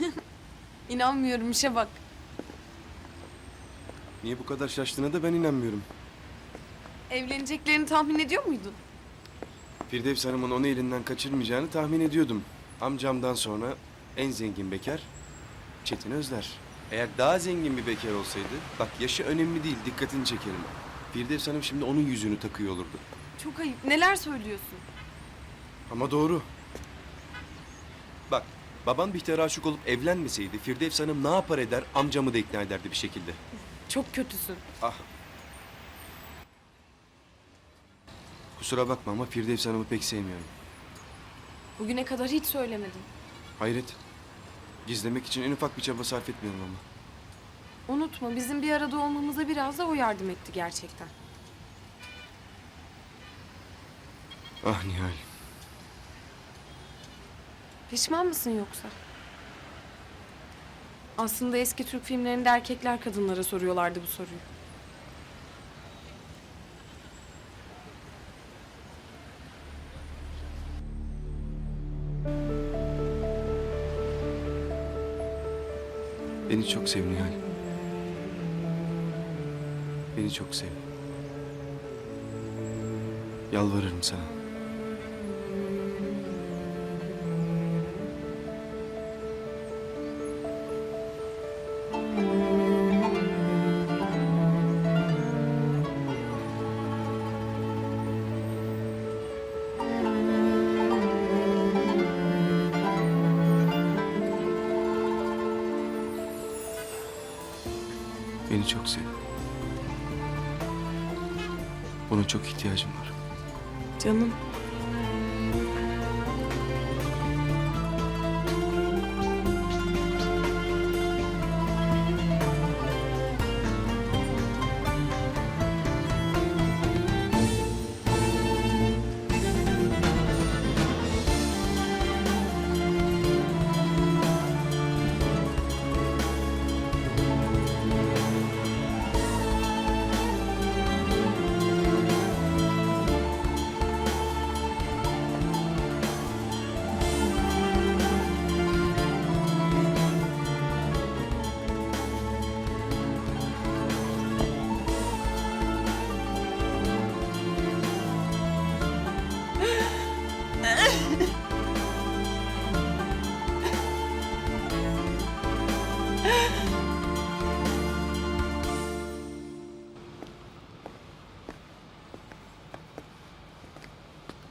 İnanmıyorum işe bak. Niye bu kadar şaştığına da ben inanmıyorum. Evleneceklerini tahmin ediyor muydun? Firdevs Hanım'ın onu elinden kaçırmayacağını tahmin ediyordum. Amcamdan sonra en zengin bekar Çetin Özler. Eğer daha zengin bir bekar olsaydı, bak yaşı önemli değil, dikkatini çekerim. Firdevs Hanım şimdi onun yüzüğünü takıyor olurdu. Çok ayıp. Neler söylüyorsun? Ama doğru. Baban Bihter'e aşık olup evlenmeseydi Firdevs Hanım ne yapar eder, amcamı da ikna ederdi bir şekilde. Çok kötüsün. Ah. Kusura bakma ama Firdevs Hanım'ı pek sevmiyorum. Bugüne kadar hiç söylemedin. Hayret. Gizlemek için en ufak bir çaba sarf etmiyorum ama. Unutma bizim bir arada olmamıza biraz da o yardım etti gerçekten. Ah Nihal. Pişman mısın yoksa? Aslında eski Türk filmlerinde erkekler kadınlara soruyorlardı bu soruyu. Beni çok sev Nihal. Beni çok sev. Yalvarırım sana. Beni çok sev. Buna çok ihtiyacım var. Canım.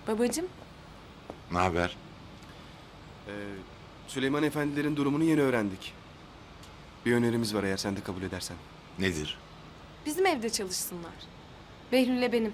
Babacığım Ne haber? Ee, Süleyman Efendilerin durumunu yeni öğrendik. Bir önerimiz var eğer sen de kabul edersen. Nedir? bizim evde çalışsınlar. Behlül'le benim.